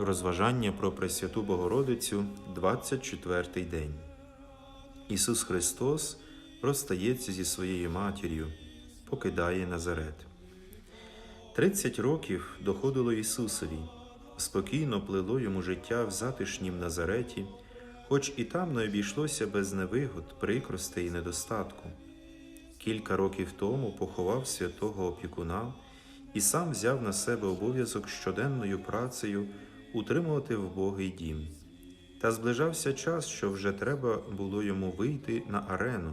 Розважання про Пресвяту Богородицю, 24 день. Ісус Христос розстається зі своєю матір'ю, покидає Назарет. Тридцять років доходило Ісусові, спокійно плило йому життя в затишнім Назареті, хоч і там не обійшлося без невигод, прикростей і недостатку. Кілька років тому поховав святого опікуна і сам взяв на себе обов'язок щоденною працею утримувати вбогий дім. Та зближався час, що вже треба було йому вийти на арену,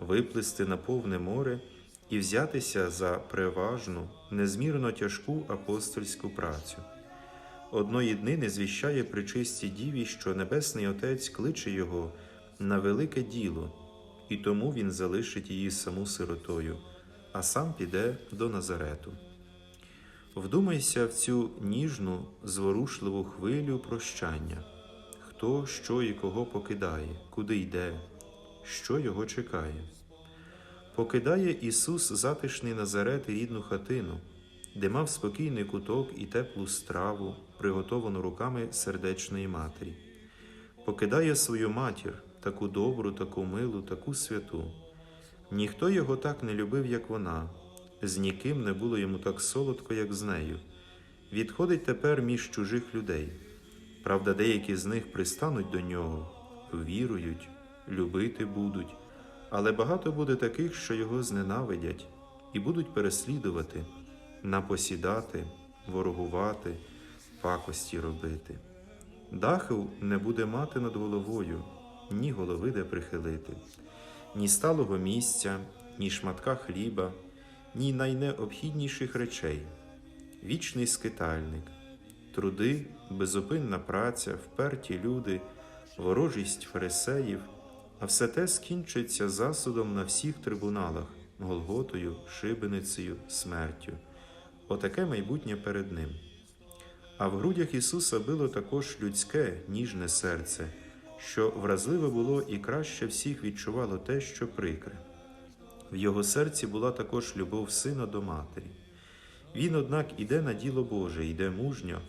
виплисти на повне море і взятися за переважну, незмірно тяжку апостольську працю. Одної днини звіщає причистій діві, що Небесний Отець кличе його на велике діло, і тому він залишить її саму сиротою, а сам піде до Назарету. Вдумайся в цю ніжну, зворушливу хвилю прощання, хто, що і кого покидає, куди йде, що його чекає. Покидає Ісус затишний Назарет і рідну хатину, де мав спокійний куток і теплу страву, приготовану руками сердечної матері. Покидає свою матір, таку добру, таку милу, таку святу. Ніхто його так не любив, як вона, з ніким не було йому так солодко, як з нею. Відходить тепер між чужих людей. Правда, деякі з них пристануть до нього, вірують, любити будуть, але багато буде таких, що його зненавидять і будуть переслідувати, напосідати, ворогувати, пакості робити. Даху не буде мати над головою, ні голови де прихилити, ні сталого місця, ні шматка хліба, ні найнеобхідніших речей, вічний скитальник, труди, безупинна праця, вперті люди, ворожість фарисеїв, а все те скінчиться засудом на всіх трибуналах, голготою, шибеницею, смертю. Отаке майбутнє перед ним. А в грудях Ісуса било також людське, ніжне серце, що вразливе було і краще всіх відчувало те, що прикре. В його серці була також любов сина до матері. Він, однак, іде на діло Боже, йде мужньо,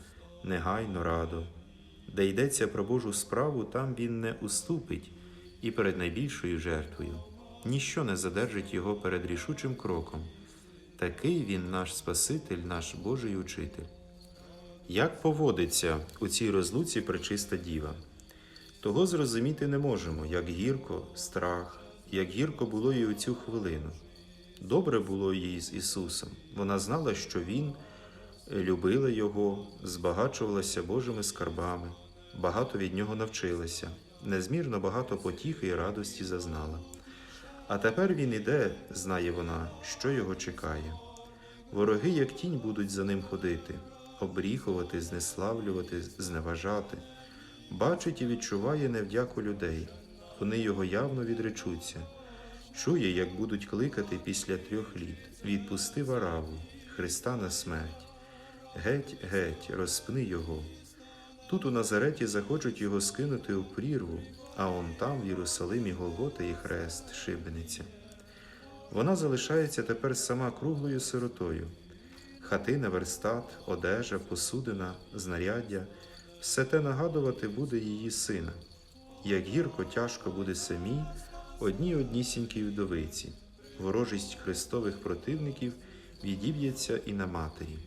негайно радо. Де йдеться про Божу справу, там він не уступить і перед найбільшою жертвою. Ніщо не задержить його перед рішучим кроком. Такий він наш Спаситель, наш Божий учитель. Як поводиться у цій розлуці пречиста діва? Того зрозуміти не можемо, як гірко, страх, як гірко було їй у цю хвилину. Добре було їй з Ісусом. Вона знала, що Він любила Його, збагачувалася Божими скарбами, багато від Нього навчилася, незмірно багато потіхи і радості зазнала. А тепер він іде, знає вона, що його чекає. Вороги, як тінь, будуть за ним ходити, обріхувати, знеславлювати, зневажати. Бачить і відчуває невдяку людей. Вони його явно відречуться. Чує, як будуть кликати після трьох літ відпусти вараву, Христа на смерть. Геть, геть, розпни його. Тут у Назареті захочуть його скинути у прірву, а он там, в Єрусалимі, Голгота і хрест, шибениця. Вона залишається тепер сама круглою сиротою. Хатина, верстат, одежа, посудина, знаряддя все те нагадувати буде її сина, як гірко тяжко буде самій одній однісінькій вдовиці, ворожість христових противників відіб'ється і на матері.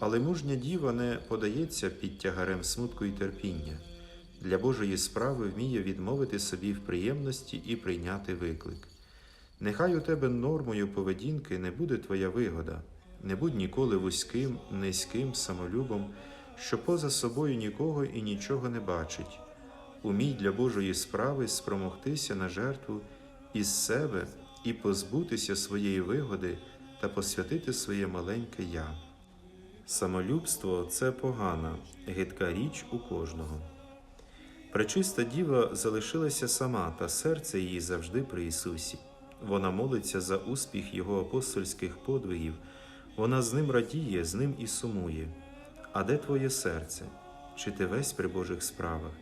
Але мужня діва не подається під тягарем смутку і терпіння. Для Божої справи вміє відмовити собі в приємності і прийняти виклик. Нехай у тебе нормою поведінки не буде твоя вигода, не будь ніколи вузьким, низьким самолюбом, що поза собою нікого і нічого не бачить. Умій для Божої справи спромогтися на жертву із себе і позбутися своєї вигоди та посвятити своє маленьке я. Самолюбство це погана, гидка річ у кожного. Пречиста діва залишилася сама, та серце її завжди при Ісусі. Вона молиться за успіх Його апостольських подвигів, вона з ним радіє, з ним і сумує. А де твоє серце? Чи ти весь при Божих справах?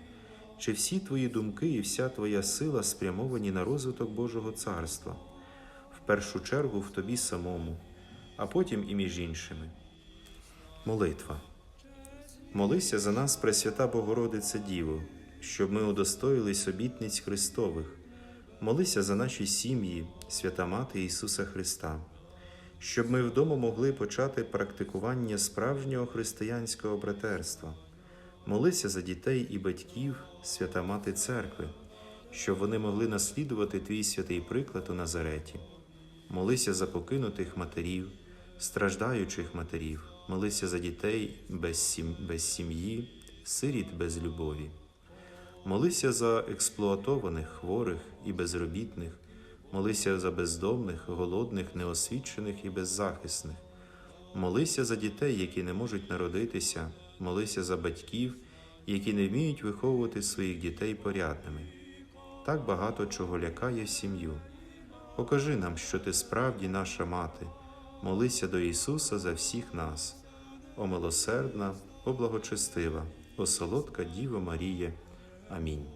Чи всі твої думки і вся твоя сила спрямовані на розвиток Божого царства, в першу чергу в тобі самому, а потім і між іншими? Молитва. Молися за нас, Пресвята Богородице Діво, щоб ми удостоїлись обітниць Христових. Молися за наші сім'ї, свята Мати Ісуса Христа, щоб ми вдома могли почати практикування справжнього християнського братерства. Молися за дітей і батьків, свята Мати Церкви, щоб вони могли наслідувати Твій святий приклад у Назареті. Молися за покинутих матерів, страждаючих матерів, молися за дітей без, сім... без сім'ї, сиріт без любові. Молися за експлуатованих, хворих і безробітних, молися за бездомних, голодних, неосвічених і беззахисних. Молися за дітей, які не можуть народитися, молися за батьків, які не вміють виховувати своїх дітей порядними. Так багато чого лякає сім'ю. Покажи нам, що ти справді наша мати. Молися до Ісуса за всіх нас. О милосердна, о благочестива, о солодка Діво Маріє. Амінь.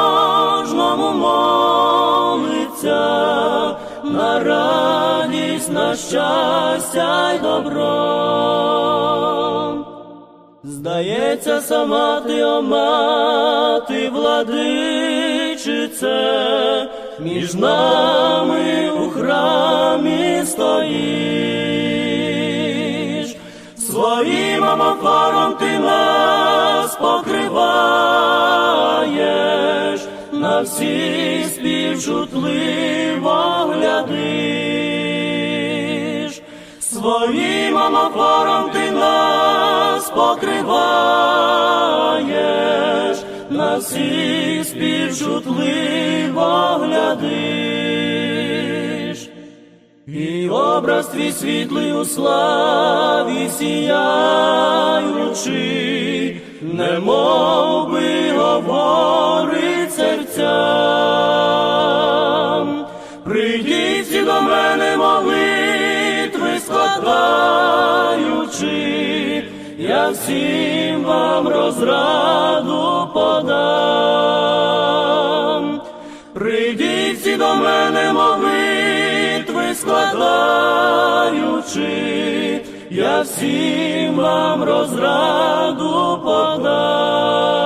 молиться, на радість, на щастя й добро. Здається, сама ти, о мати, владичице, між нами у храмі стоїш, своїм амофором ти нас покриваєш, на всі співчутливо глядиш, своїм амафором ти нас покриваєш, на всі співчутливо глядиш. І образ твій світлий у славі сіяючи, немов би говорить серцям. Прийдіть до мене молитви складаючи, я всім вам розраду подам. Прийдіть до мене молитви складаючи, я всім вам розраду подам.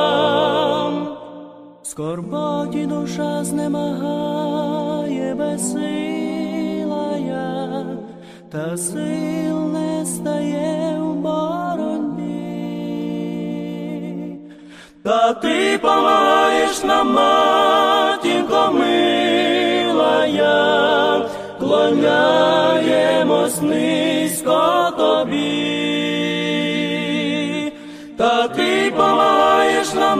Скорботі душа знемагає безсила я, та сил не стає в боротьбі. Та ти помагаєш нам, матінко милая, клоняємось низько тобі. Та ти помагаєш нам,